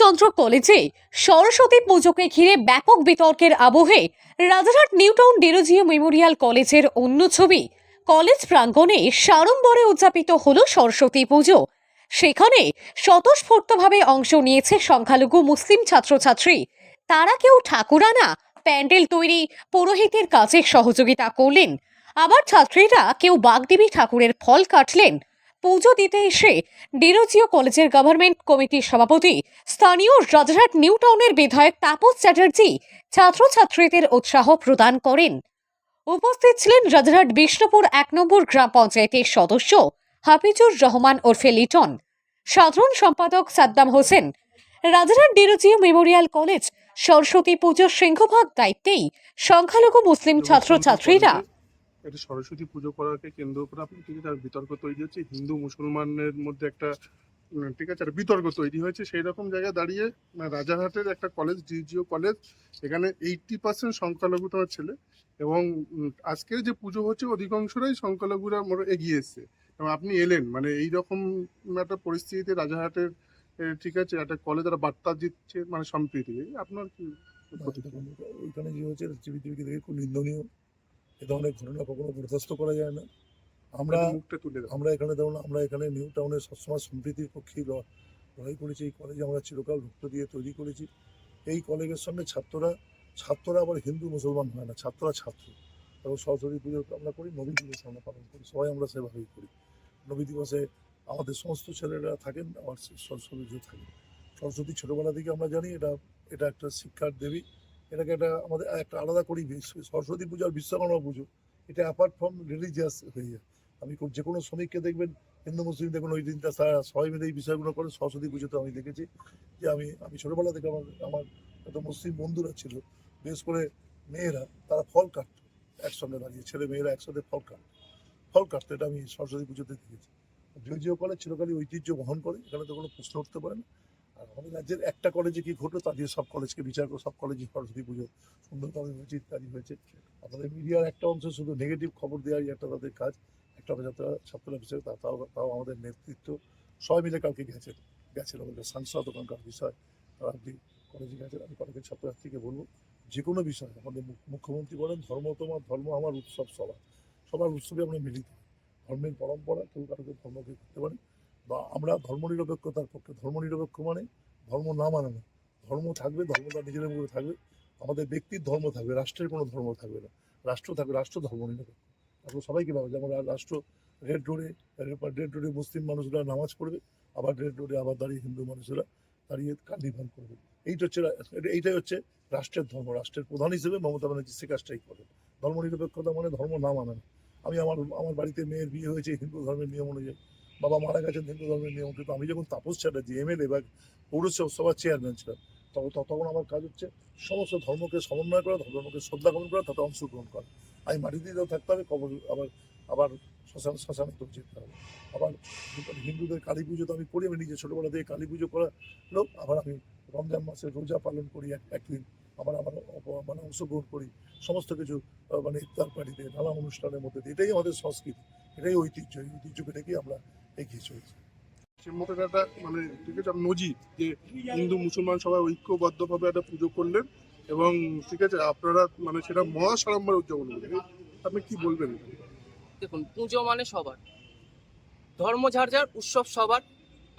চন্দ্র কলেজে সরস্বতী পুজোকে ঘিরে ব্যাপক বিতর্কের আবহে রাজারহাট নিউটাউন ডেরোজিও মেমোরিয়াল কলেজের অন্য ছবি, কলেজ প্রাঙ্গণে সাড়ম্বরে উদযাপিত হল সরস্বতী পুজো। সেখানে স্বতঃস্ফূর্তভাবে অংশ নিয়েছে সংখ্যালঘু মুসলিম ছাত্রছাত্রী। তারা কেউ ঠাকুরানা, প্যান্ডেল তৈরি, পুরোহিতের কাজে সহযোগিতা করলেন। আবার ছাত্রীরা কেউ বাগদেবী ঠাকুরের ফল কাটলেন। পুজো দিতে এসে ডিরোজিও কলেজের গভর্নমেন্ট কমিটির সভাপতি স্থানীয় রাজারহাট নিউ টাউনের বিধায়ক তাপস চ্যাটার্জি ছাত্রছাত্রীদের উৎসাহ প্রদান করেন। উপস্থিত ছিলেন রাজারহাট বিষ্ণুপুর এক নম্বর গ্রাম পঞ্চায়েতের সদস্য হাফিজুর রহমান ওরফে লিটন সাধারণ সম্পাদক সাদ্দাম হোসেন। রাজারহাট ডিরোজিও মেমোরিয়াল কলেজ সরস্বতী পুজোর সিংহভাগ দায়িত্বেই সংখ্যালঘু মুসলিম ছাত্রছাত্রীরা এটা সরস্বতী পুজো করাকে কেন্দ্র করে আপনি ঠিক আছে আর বিতর্ক তৈরি হচ্ছে? হিন্দু, মুসলমানের মধ্যে একটা ঠিক আছে, একটা বিতর্ক তৈরি হয়েছে। সেই রকম জায়গায় দাঁড়িয়ে রাজারহাটের একটা কলেজ, ডিজিও কলেজ, এখানে এইটটি পার্সেন্ট সংখ্যালঘু তোমার ছেলে এবং আজকের যে পুজো হচ্ছে অধিকাংশরাই সংখ্যালঘুরা এগিয়ে এসছে। এবং আপনি এলেন মানে এই রকম একটা পরিস্থিতিতে রাজারহাটের ঠিক আছে, একটা কলেজ একটা বার্তা দিচ্ছে মানে সম্প্রীতি। আপনার কি? ওইখানে যে হচ্ছে খুব নিন্দনীয়। এ ধরনের ঘটনা কখনো বরদাস্ত করা যায় না। আমরা আমরা এখানে ধরুন আমরা এখানে নিউ টাউনে সবসময় সম্প্রীতির পক্ষেই লড়াই করেছি। এই কলেজে আমরা চিরকাল রক্ত দিয়ে তৈরি করেছি। এই কলেজের সঙ্গে ছাত্ররা ছাত্ররা আবার হিন্দু মুসলমান হয় না ছাত্ররা ছাত্র। এবং সরস্বতী পুজো আমরা করি নবী দিবস আমরা পালন করি সবাই আমরা সেভাবেই করি। নবী দিবসে আমাদের সমস্ত ছেলেরা থাকেন আবার সরস্বতী পুজো থাকেন। সরস্বতী ছোটোবেলা থেকে আমরা জানি এটা এটা একটা শিক্ষার দেবী। এটাকে একটা আমাদের একটা আলাদা করি সরস্বতী পুজো আর বিশ্বকর্মা পুজো। এটা অ্যাপার্ট ফ্রম রিলিজিয়াস হয়ে যায়। আমি যে কোনো শ্রমিককে দেখবেন, হিন্দু, মুসলিম, দেখুন ওই দিনটা সবাই মিলে এই বিষয়গুলো করে, সরস্বতী পুজোতে আমি দেখেছি যে আমি আমি ছোটোবেলা থেকে আমার আমার একটা মুসলিম বন্ধুরা ছিল বিশেষ করে মেয়েরা তারা ফল কাটতো, একসঙ্গে দাঁড়িয়ে। ছেলে মেয়েরা একসাথে ফল কাটতো। ফল কাটতো এটা আমি সরস্বতী পুজোতে দেখেছি। জিও কলেজ চিরকালই ঐতিহ্য বহন করে, এখানে তো কোনো প্রশ্ন উঠতে পারে না। রাজ্যের একটা কলেজে কি ঘটলো তা দিয়ে সব কলেজকে বিচার করে সব কলেজে সরস্বতী পুজো, সুন্দরভাবে ইত্যাদি হয়েছে। আপনাদের মিডিয়ার একটা অংশ শুধু নেগেটিভ খবর দেওয়াই একটা তাদের কাজ, একটা ছাত্ররা ছাত্ররা বিষয় তাও তাও আমাদের নেতৃত্ব সবাই মিলে কালকে গেছেন গেছেন আমাদের সাংসদ ওখানকার বিষয়, তারা আপনি কলেজে গেছেন, আমি কলেজের ছাত্রছাত্রীকে বলব, যে কোনো বিষয়, আমাদের মুখ- মুখ্যমন্ত্রী বলেন, ধর্ম তোমার, ধর্ম আমার উৎসব সবার সবার উৎসবে আমরা মিলিত, ধর্মের পরম্পরা কেউ কারোকে ধর্মকে করতে পারে বা আমরা ধর্মনিরপেক্ষতার পক্ষে, ধর্মনিরপেক্ষ মানে ধর্ম না মানে না। ধর্ম থাকবে, ধর্ম তার নিজেদের মধ্যে থাকবে। আমাদের ব্যক্তির ধর্ম থাকবে, রাষ্ট্রের কোনো ধর্ম থাকবে না। রাষ্ট্র থাকবে, রাষ্ট্র ধর্ম নিরপেক্ষ তারপর সবাইকে পাবে যেমন রাষ্ট্র রেড রোডে রেড রোডে মুসলিম মানুষরা নামাজ পড়বে, আবার রেড রোডে আবার দাঁড়িয়ে হিন্দু মানুষেরা দাঁড়িয়ে কার্নিভাল করবে। এইটা হচ্ছে এইটাই হচ্ছে রাষ্ট্রের ধর্ম। রাষ্ট্রের প্রধান হিসেবে মমতা ব্যানার্জি সে কাজটাই করেন। ধর্ম নিরপেক্ষতা মানে ধর্ম না মানে আমি আমার আমার বাড়িতে মেয়ের বিয়ে হয়েছে, হিন্দু ধর্মের নিয়ম অনুযায়ী। বাবা মারা গেছেন হিন্দু ধর্মের নিয়ম কিন্তু আমি যখন তাপস চ্যাটার্জি এমএলএ বা পৌরসভার চেয়ারম্যান ছিলাম তখন তখন আমার কাজ হচ্ছে সমস্ত ধর্মকে সমন্বয় করা, ধর্মকে শ্রদ্ধা গ্রহণ করা, তাতে অংশগ্রহণ করা। আমি মাটিতেও থাকতে হবে, কবর আবার আবার শ্মশান, শ্মশানে তো যেতে হবে। আবার হিন্দুদের কালী পুজো তো আমি করি, আমি নিজে ছোটোবেলা থেকে কালী পুজো করা লোক। আবার আমি রমজান মাসে রোজা পালন করি এক, একদিন। আবার আমার মানে অংশগ্রহণ করি। সমস্ত কিছু মানে ইফতার পার্টিতে নানা অনুষ্ঠানের মধ্যে এটাই আমাদের সংস্কৃতি, এটাই ঐতিহ্য। এই ঐতিহ্যকে দেখেই আমরা এগিয়ে চলেছি। সে মতো একটা মানে নজির যে হিন্দু, মুসলমান সবাই ঐক্যবদ্ধভাবে একটা পুজো করলেন এবং ঠিক আছে, আপনারা মানে সেটা মহা সাড়ম্বরে উদযাপন করলেন। আপনি কি বলবেন? দেখুন, পুজো মানে সবার। ধর্ম যার উৎসব সবার।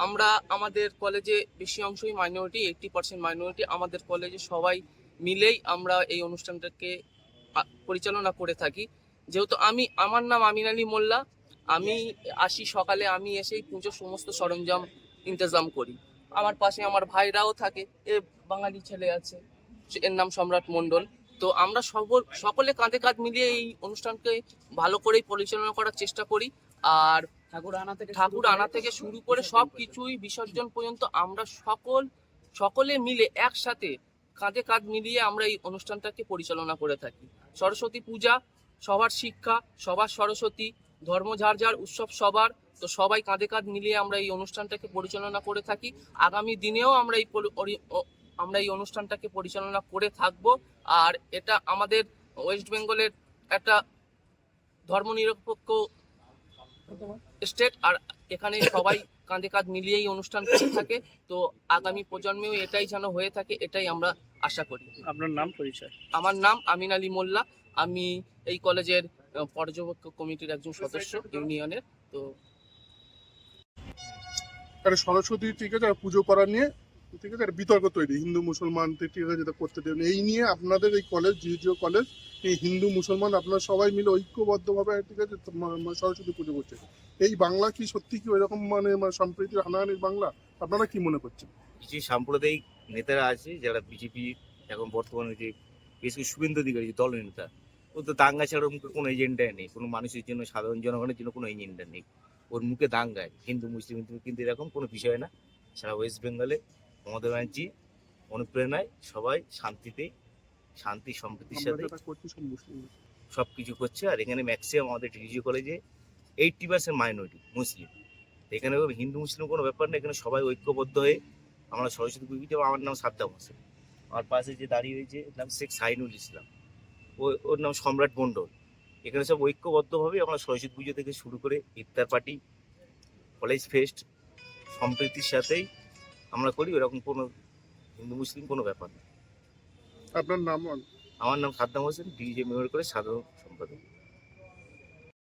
আমরা আমাদের কলেজে বেশি অংশই মাইনরিটি এইটটি পার্সেন্ট মাইনরিটি আমাদের কলেজে সবাই মিলেই আমরা এই অনুষ্ঠানটাকে পরিচালনা করে থাকি। যেহেতু আমি, আমার নাম আমিন আলী মোল্লা আমি আসি সকালে আমি এসেই পুজোর সমস্ত সরঞ্জাম ইন্তজাম করি। আমার পাশে আমার ভাইরাও থাকে এ বাঙালি ছেলে আছে এর নাম সম্রাট মণ্ডল। তো আমরা সব সকলে কাঁধে কাঁধ মিলিয়ে এই অনুষ্ঠানকে ভালো করেই পরিচালনা করার চেষ্টা করি। আর ঠাকুর আনা থেকে ঠাকুর আনা থেকে শুরু করে সব কিছুই বিসর্জন পর্যন্ত আমরা সকল সকলে মিলে একসাথে কাঁধে কাঁধ মিলিয়ে আমরা এই অনুষ্ঠানটাকে পরিচালনা করে থাকি। সরস্বতী পূজা সবার শিক্ষা সবার সরস্বতী ধর্ম যার যার উৎসব সবার তো সবাই কাঁধে কাঁধ মিলিয়ে আমরা এই অনুষ্ঠানটাকে পরিচালনা করে থাকি। আগামী দিনেও আমরা এই আমরা এই অনুষ্ঠানটাকে পরিচালনা করে থাকব। আর এটা আমাদের ওয়েস্ট বেঙ্গলের একটা ধর্মনিরপেক্ষ স্টেট আর এখানে সবাই কাঁধে কাঁধ মিলিয়েই অনুষ্ঠান করে থাকে। তো আগামী প্রজন্মেও এটাই যেন হয়ে থাকে এটাই আমরা আশা করি। আপনার নাম পরিচয়? আমার নাম আমিন আলী মোল্লা। আমি এই কলেজের পর্যবেক্ষক কমিটির একজন সদস্য ইউনিয়নের তো সরস্বতী ঠিক আছে পুজো করা নিয়ে ঠিক আছে বিতর্ক তৈরি হিন্দু মুসলমান ঠিক আছে যেটা করতে দেবেন এই নিয়ে আপনাদের এই কলেজ জিজিও কলেজ এই হিন্দু মুসলমান আপনারা সবাই মিলে ঐক্যবদ্ধভাবে ঠিক আছে সরস্বতী পুজো করছে। এই বাংলা কি সত্যি কি ওইরকম মানে মানে সম্প্রীতির হানাহানির বাংলা? আপনারা কি মনে করছেন? কিছু সাম্প্রদায়িক নেতারা আছে যারা বিজেপি এখন বর্তমানে যে বেশ কিছু শুভেন্দু অধিকারী যে দল নেতা ও তো দাঙ্গা ছাড়া ওর মুখে কোনো এজেন্ডাই নেই। কোনো মানুষের জন্য সাধারণ জনগণের জন্য কোনো এজেন্ডা নেই। ওর মুখে দাঙ্গায়। হিন্দু মুসলিম হিন্দু কিন্তু এরকম কোনো বিষয় না। সারা ওয়েস্ট বেঙ্গলে মমতা ব্যানার্জি অনুপ্রেরণায় সবাই শান্তিতে শান্তি সম্প্রীতির সাথে সব কিছু করছে। আর এখানে ম্যাক্সিমাম আমাদের ডিগ্রি কলেজে এইটটি পার্সেন্ট মাইনরিটি মুসলিম। এখানে হিন্দু মুসলিম কোনো ব্যাপার না। এখানে সবাই ঐক্যবদ্ধ হয়ে আমরা সরস্বতী পুজো আমার নাম সাদ্দাম হোসেন। আমার পাশে যে দাঁড়িয়ে রয়েছে নাম শেখ সাইনুল ইসলাম। ওর নাম সম্রাট মণ্ডল। এখানে সব ঐক্যবদ্ধভাবে আমরা সরস্বতী পুজো থেকে শুরু করে ইফতার পার্টি কলেজ ফেস্ট সম্প্রীতির সাথেই আমরা করি ওরকম কোনো হিন্দু মুসলিম কোনো ব্যাপার না। আপনার নাম আমার নাম সাদ্দাম হোসেন ডিজে মেয়র করে সাধারণ সম্পাদক।